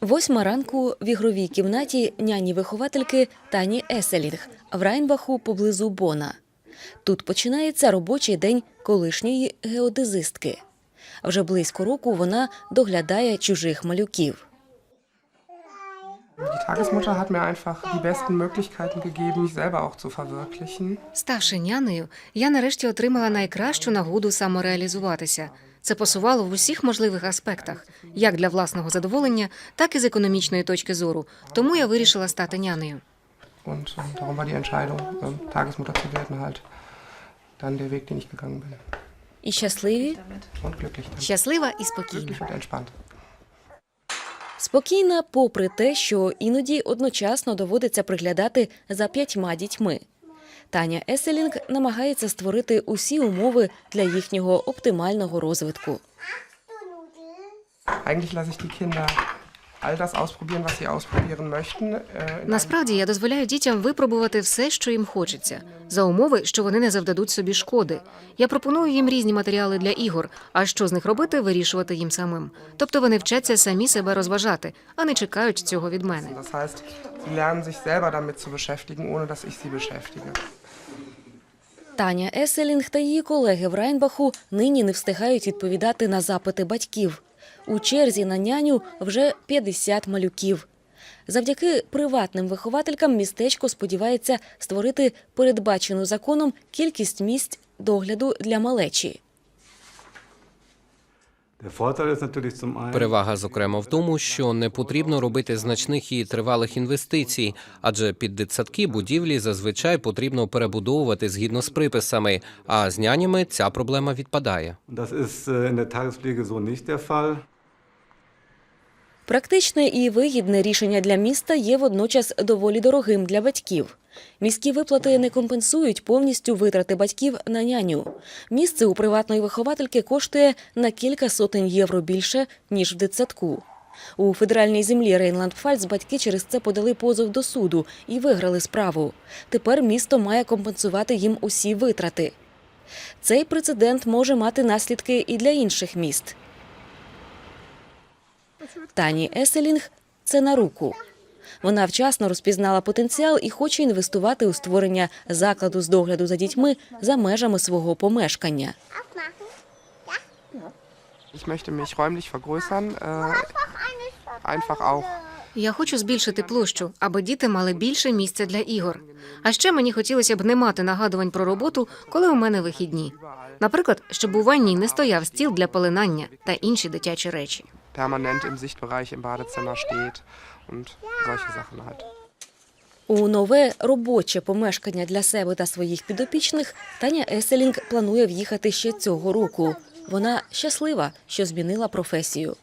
Восьма ранку в ігровій кімнаті няні-виховательки Тані Еселінг в Райнбаху поблизу Бона. Тут починається робочий день колишньої геодезистки. Вже близько року вона доглядає чужих малюків. Die Tagesmutter hat mir einfach die besten Möglichkeiten gegeben, mich selber auch zu verwirklichen. Ставши нянею, я нарешті отримала найкращу нагоду самореалізуватися. Це посувало в усіх можливих аспектах, як для власного задоволення, так і з економічної точки зору. Тому я вирішила стати нянею. Und äh, darum war die Entscheidung, ähm, Tagesmutter zu werden, halt dann der Weg, den ich gegangen bin. І щасливі, Und glücklich dann. Щаслива і спокійна. Glücklich und entspannt. Спокійна, попри те, що іноді одночасно доводиться приглядати за п'ятьма дітьми. Таня Еселінг намагається створити усі умови для їхнього оптимального розвитку. Eigentlich lasse ich die Kinder Насправді я дозволяю дітям випробувати все, що їм хочеться, за умови, що вони не завдадуть собі шкоди. Я пропоную їм різні матеріали для ігор, а що з них робити, вирішувати їм самим. Тобто вони вчаться самі себе розважати, а не чекають цього від мене. Das heißt, sie lernen sich selber damit zu beschäftigen, ohne dass ich sie beschäftige. Таня Еселінг та її колеги в Райнбаху нині не встигають відповідати на запити батьків. У черзі на няню вже 50 малюків. Завдяки приватним вихователькам містечко сподівається створити передбачену законом кількість місць догляду для малечі. Перевага, зокрема, в тому, що не потрібно робити значних і тривалих інвестицій, адже під дитсадки будівлі зазвичай потрібно перебудовувати згідно з приписами. А з нянями ця проблема відпадає. Практичне і вигідне рішення для міста є водночас доволі дорогим для батьків. Міські виплати не компенсують повністю витрати батьків на няню. Місце у приватної виховательки коштує на кілька сотень євро більше, ніж в дитсадку. У федеральній землі Рейнланд-Пфальц батьки через це подали позов до суду і виграли справу. Тепер місто має компенсувати їм усі витрати. Цей прецедент може мати наслідки і для інших міст. Тані Еселінг це на руку. Вона вчасно розпізнала потенціал і хоче інвестувати у створення закладу з догляду за дітьми за межами свого помешкання. Äh, Я хочу збільшити площу, аби діти мали більше місця для ігор. А ще мені хотілося б не мати нагадувань про роботу, коли у мене вихідні. Наприклад, щоб у ванній не стояв стіл для пеленання та інші дитячі речі. Permanent im Sichtbereich im Badezimmer steht und solche Sachen halt. У нове робоче помешкання для себе та своїх підопічних Таня Еселінг планує в'їхати ще цього року. Вона щаслива, що змінила професію.